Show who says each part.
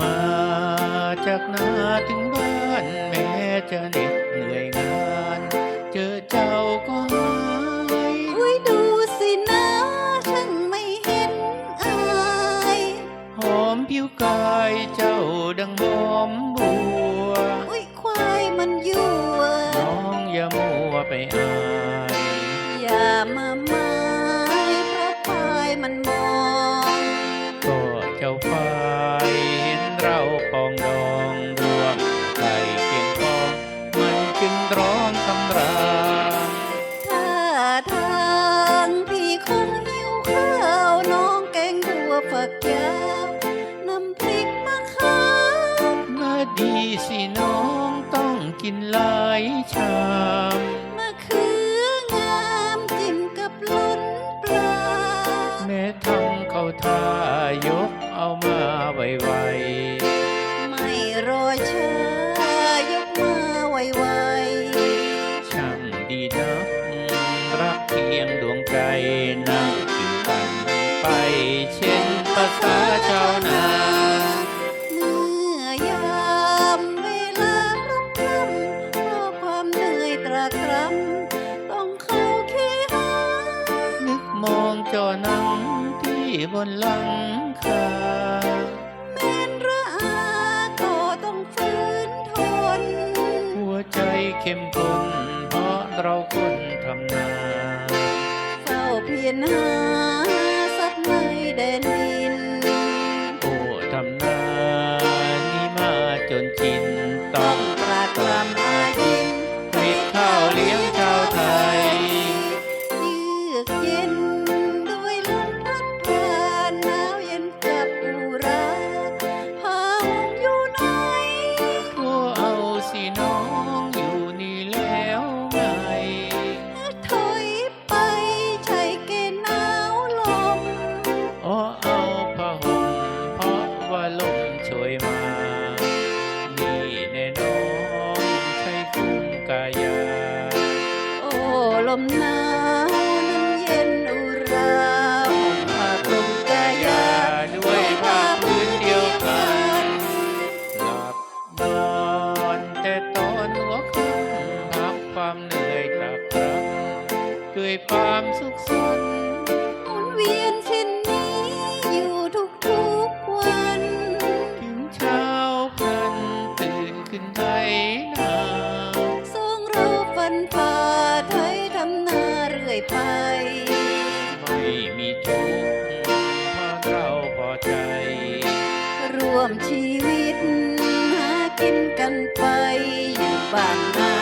Speaker 1: มาจากนาถึงบ้านแม้จะเหน็ดเหนื่อยงาน เจอเจ้าก็หาย
Speaker 2: อุ้ยดูสินะช่างไม่เห็นอาย
Speaker 1: หอมผิวกายเจ้าดังหอมบัว
Speaker 2: อุ้ยควายมันยั่ว
Speaker 1: น้องอย่ามัวไปอาย
Speaker 2: อย่ามา
Speaker 1: กิน
Speaker 2: ห
Speaker 1: ลายชาม
Speaker 2: มะเขืองามจิ้มกับล้นปลา
Speaker 1: แม่ทำเขาท่ายกเอามาไว
Speaker 2: ไม่รอช้ายกมาไว
Speaker 1: ๆช่างดีนักรักเพียงดวงใจนั่งกินกันไปเช่นภาษาชาวนา จอหนังที่บนหลังคา
Speaker 2: แม่นระอาก็ต้องฝืนทน
Speaker 1: หัวใจเข้มข้นเพราะเราคนทำนา
Speaker 2: เฝ้าเพียรหาสัตว์ในแดนดิน
Speaker 1: โอ้ทำนานี่มาจนชินต้อง
Speaker 2: ปรากรำอายิน
Speaker 1: ผลิตข้าวเลี้ยงชาวไทย
Speaker 2: เยือกเย็น
Speaker 1: ด้วย ความสุขสันต์
Speaker 2: หมุนเวียนเช่นนี้อยู่ทุกทุกๆวัน
Speaker 1: ถึงเช้าพลันตื่นขึ้นไทยนา
Speaker 2: สองเราฟันฝ่าไทยทำนาเรื่อยไป
Speaker 1: ไม่มีทุกข์เพราะเราพอใจ
Speaker 2: ร่วมชีวิตหากินกันไป อยู่บ้านนา